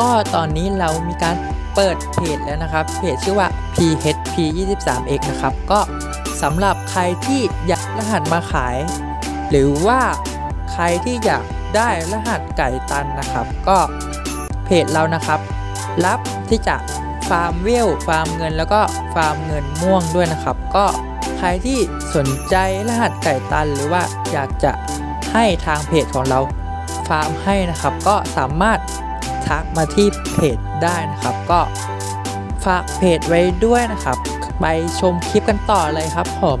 ก็ตอนนี้เรามีการเปิดเพจแล้วนะครับ เพจชื่อว่า php 2 3 x นะครับ ก็สำหรับใครที่อยากรหัสมาขาย หรือว่าใครที่อยากได้รหัสไก่ตันนะครับ ก็เพจเรานะครับ รับที่จะฟาร์มเวลฟาร์มเงินแล้วก็ฟาร์มเงินม่วงด้วยนะครับ ก็ใครที่สนใจรหัสไก่ตัน หรือว่าอยากจะให้ทางเพจของเราฟาร์มให้นะครับ ก็สามารถ ทักมาที่เพจได้นะครับ ก็ฝากเพจไว้ด้วยนะครับ ไปชมคลิปกันต่อเลยครับผม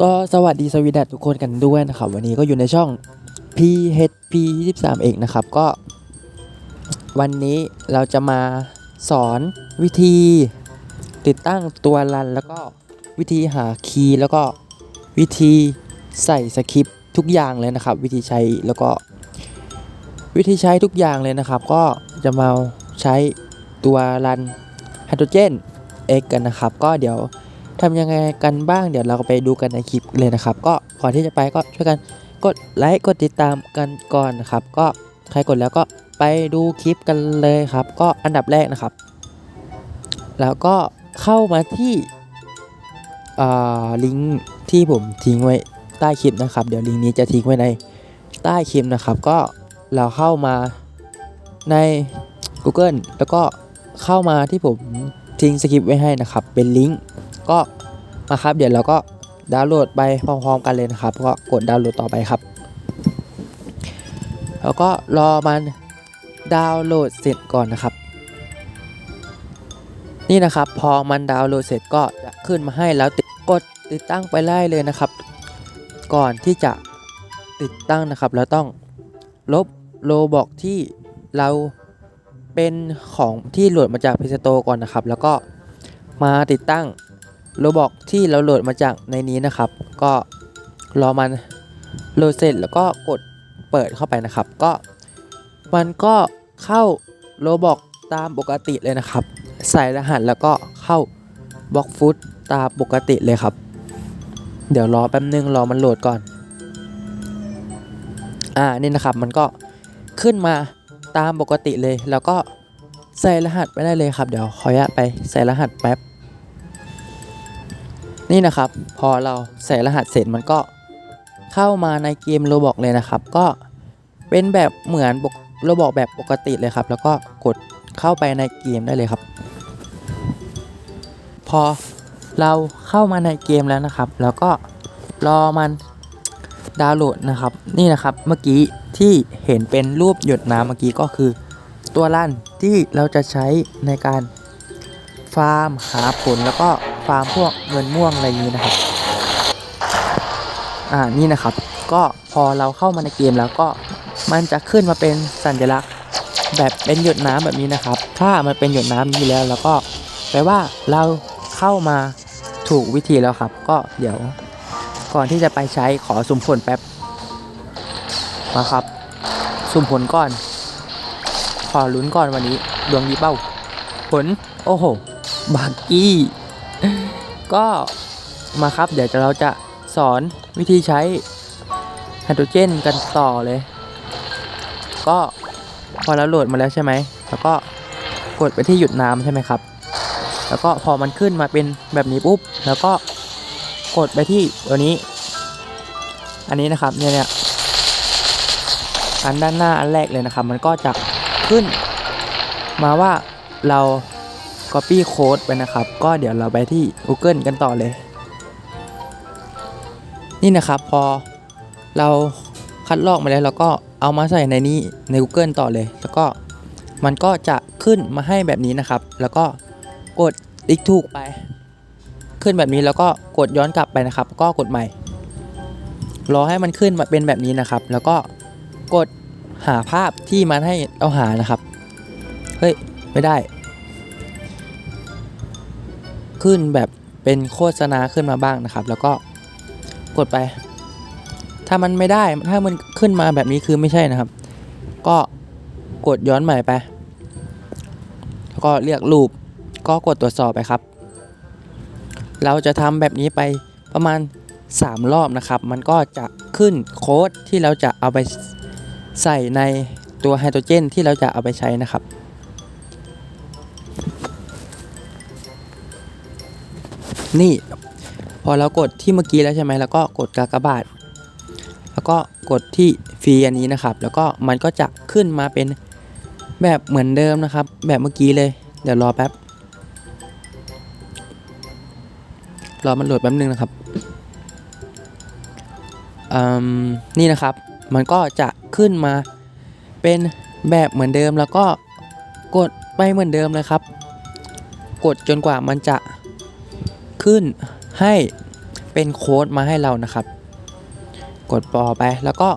ก็สวัสดีสวีดัตทุกคนกันด้วยนะครับ วันนี้ก็อยู่ในช่อง PHP 23เอกนะครับ ก็ วันนี้เราจะมาสอนวิธีติดตั้งตัวรัน แล้วก็วิธีหาคีย์แล้วก็วิธี ใส่สคริปทุกอย่างเลยนะครับ วิธีใช้แล้วก็วิธีใช้ทุกอย่างเลยนะครับ ก็จะมาใช้ตัวรันไฮโดรเจน X กันนะครับ ก็เดี๋ยวทำยังไงกันบ้างเดี๋ยวเราไปดูกันในคลิปเลยนะครับ ก็ก่อนที่จะไปก็ช่วยกันกดไลค์กดติดตามกันก่อนนะครับ ก็ใครกดแล้วก็ไปดูคลิปกันเลยครับ ก็อันดับแรกนะครับ แล้วก็เข้ามาที่ลิงก์ที่ผมทิ้งไว้ ใต้คลิปนะครับ เดี๋ยวลิงก์นี้จะทิ้งไว้ในใต้คลิปนะครับ ก็เราเข้ามาใน Google แล้วก็เข้ามาที่ผมทิ้งสคริปต์ไว้ให้นะครับ เป็นลิงก์ก็มาครับ เดี๋ยวเราก็ดาวน์โหลดไปพร้อมๆกันเลยนะครับ ก็กดดาวน์โหลดต่อไปครับ แล้วก็รอมันดาวน์โหลดเสร็จก่อนนะครับ นี่นะครับ พอมันดาวน์โหลดเสร็จก็จะขึ้นมาให้แล้วกดติดตั้งไปไล่เลยนะครับ ก่อนที่จะติดตั้งนะครับ เราต้องลบโลบอกที่เราเป็นของที่โหลดมาจาก p พ s โตก่อนนะครับ แล้วก็มาติดตั้งโลบอกที่เราโหลดมาจากในนี้นะครับ ก็รอมันโหลดเสร็จแล้วก็กดเปิดเข้าไปนะครับ ก็มันก็เข้าโลบอกตามปกติเลยนะครับ ใส่รหัสแล้วก็เข้าบล็อกฟุตตามปกติเลยครับ เดี๋ยวรอแป๊บนึงรอมันโหลดก่อน อ่านี่นะครับมันก็ขึ้นมาตามปกติเลย แล้วก็ใส่รหัสไปได้เลยครับ เดี๋ยวขออนุญาตไปใส่รหัสแป๊บ นี่นะครับ พอเราใส่รหัสเสร็จมันก็เข้ามาในเกมโรบอกเลยนะครับ ก็เป็นแบบเหมือนโรบอกแบบปกติเลยครับ แล้วก็กดเข้าไปในเกมได้เลยครับ พอ เราเข้ามาในเกมแล้วนะครับ แล้วก็รอมันดาวน์โหลดนะครับ นี่นะครับเมื่อกี้ที่เห็นเป็นรูปหยดน้ำเมื่อกี้ก็คือ ตัวลั่นที่เราจะใช้ในการฟาร์มหาผลแล้วก็ฟาร์มพวกเงินม่วงอะไรอย่างนี้นะครับ อ่านี่นะครับ ก็พอเราเข้ามาในเกมแล้วก็มันจะขึ้นมาเป็นสัญลักษณ์ แบบเป็นหยดน้ำแบบนี้นะครับ ถ้ามันเป็นหยดน้ำนี้แล้ว แล้วก็แปลว่าเราเข้ามา ถูกวิธีแล้วครับ ก็เดี๋ยวก่อนที่จะไปใช้ขอสุ่มผลแป๊บมาครับ สุ่มผลก่อน ขอลุ้นก่อนวันนี้ดวงดีเป้า ผล โอ้โหบากี้ ก็มาครับ เดี๋ยวเราจะสอนวิธีใช้ไฮโดรเจนกันต่อเลย ก็พอเราโหลดมาแล้วใช่ไหม แล้วก็กดไปที่หยุดน้ำใช่ไหมครับ แล้วก็พอมันขึ้นมาเป็นแบบนี้ปุ๊บ แล้วก็กดไปที่ตัวนี้ อันนี้นะครับเนี่ยเนี่ยอันด้านหน้าอันแรกเลยนะครับ มันก็จะขึ้นมาว่าเรา Copy Code ไปนะครับ ก็เดี๋ยวเราไปที่ Google กันต่อเลย นี่นะครับพอเราคัดลอกมาแล้วเราก็เอามาใส่ในนี้ใน Google ต่อเลย แล้วก็มันก็จะขึ้นมาให้แบบนี้นะครับ แล้วก็ กดติ๊กถูกไป ขึ้นแบบนี้แล้วก็กดย้อนกลับไปนะครับ ก็กดใหม่ รอให้มันขึ้นมาเป็นแบบนี้นะครับ แล้วก็กดหาภาพที่มันให้เราหานะครับ เฮ้ย ไม่ได้ ขึ้นแบบเป็นโฆษณาขึ้นมาบ้างนะครับ แล้วก็กดไป ถ้ามันไม่ได้ ถ้ามันขึ้นมาแบบนี้คือไม่ใช่นะครับ ก็กดย้อนใหม่ไป แล้วก็เรียกรูป ก็กดตรวจสอบไปครับ เราจะทำแบบนี้ไปประมาณ 3 รอบนะครับ มันก็จะขึ้นโค้ดที่เราจะเอาไปใส่ในตัวไฮโดรเจนที่เราจะเอาไปใช้นะครับนี่พอเรากดที่เมื่อกี้แล้วใช่ไหมแล้วก็กดกากบาท แล้วก็กดที่ฟรีอันนี้นะครับ แล้วก็มันก็จะขึ้นมาเป็นแบบเหมือนเดิมนะครับ แบบเมื่อกี้เลย เดี๋ยวรอแป๊บ รอมันโหลดแป๊บนึงนะครับนี่นะครับ มันก็จะขึ้นมาเป็นแบบเหมือนเดิมแล้วก็กดไปเหมือนเดิมเลยครับ กดจนกว่ามันจะขึ้นให้เป็นโค้ดมาให้เรานะครับ กดปอไปแล้วก็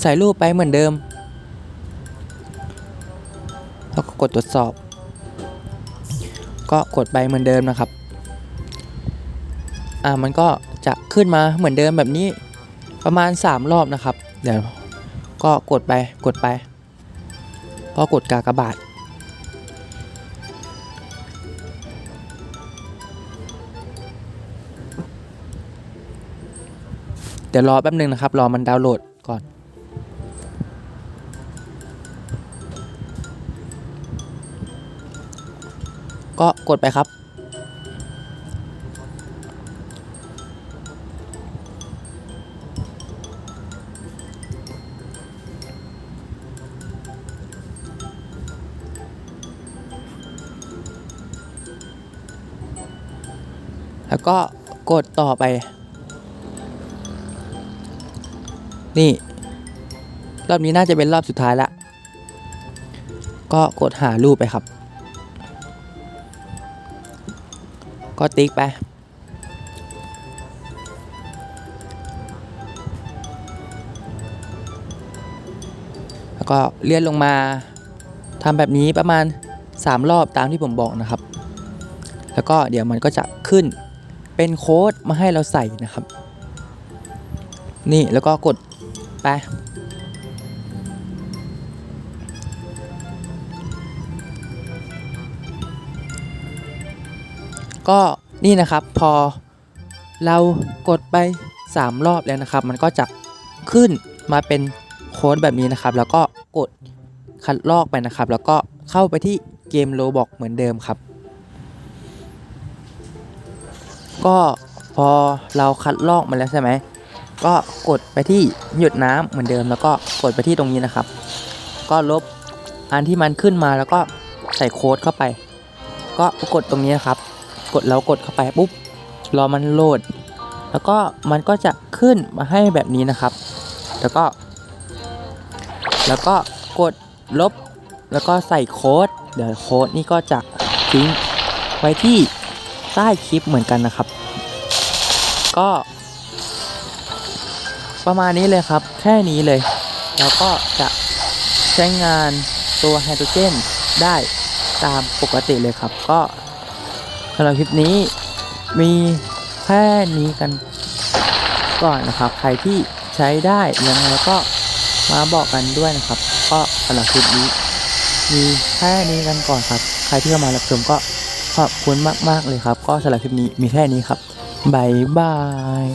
ใส่รูปไปเหมือนเดิม แล้วก็กดตรวจสอบ ก็กดไปเหมือนเดิมนะครับ อ่ามันก็จะขึ้นมาเหมือนเดิมแบบนี้ประมาณ 3 รอบนะครับ เดี๋ยวก็กดไปกดไปพอกดกากบาทเดี๋ยวรอแป๊บนึงนะครับ รอมันดาวน์โหลดก่อน ก็กดไปครับ แล้วก็กดต่อไป นี่ รอบนี้น่าจะเป็นรอบสุดท้ายละ ก็กดหารูปไปครับ ก็ติ๊กไปแล้วก็เลื่อนลงมาทำแบบนี้ประมาณ 3 รอบตามที่ผมบอกนะครับ แล้วก็เดี๋ยวมันก็จะขึ้น เป็นโค้ดมาให้เราใส่นะครับ นี่แล้วก็กดไปก็นี่นะครับพอเรากดไป 3 รอบแล้วนะครับ มันก็จะขึ้นมาเป็นโค้ดแบบนี้นะครับ แล้วก็กดคัดลอกไปนะครับ แล้วก็เข้าไปที่เกมโลบอกเหมือนเดิมครับ ก็พอเราคัดลอกมาแล้วใช่ไหมก็กดไปที่หยุดน้ำเหมือนเดิม แล้วก็กดไปที่ตรงนี้นะครับ ก็ลบอันที่มันขึ้นมาแล้วก็ใส่โค้ดเข้าไป ก็กดตรงนี้นะครับ กดแล้วกดเข้าไปปุ๊บรอมันโหลด แล้วก็มันก็จะขึ้นมาให้แบบนี้นะครับ แล้วก็ แล้วก็กดลบแล้วก็ใส่โค้ดเดี๋ยวโค้ดนี่ก็จะทิ้งไว้ที่ ใต้คลิปเหมือนกันนะครับ ก็ ประมาณนี้เลยครับ แค่นี้เลย แล้วก็จะใช้งานตัวไฮโดรเจนได้ตามปกติเลยครับ ก็สำหรับคลิปนี้มีแค่นี้กันก่อนนะครับ ใครที่ใช้ได้ยังไงก็มาบอกกันด้วยนะครับ ก็สำหรับคลิปนี้ มีแค่นี้กันก่อนครับ ใครที่เข้ามารับชมก็ ขอบคุณมาก ๆ เลยครับ ก็สำหรับคลิปนี้มีแค่นี้ครับบ๊ายบาย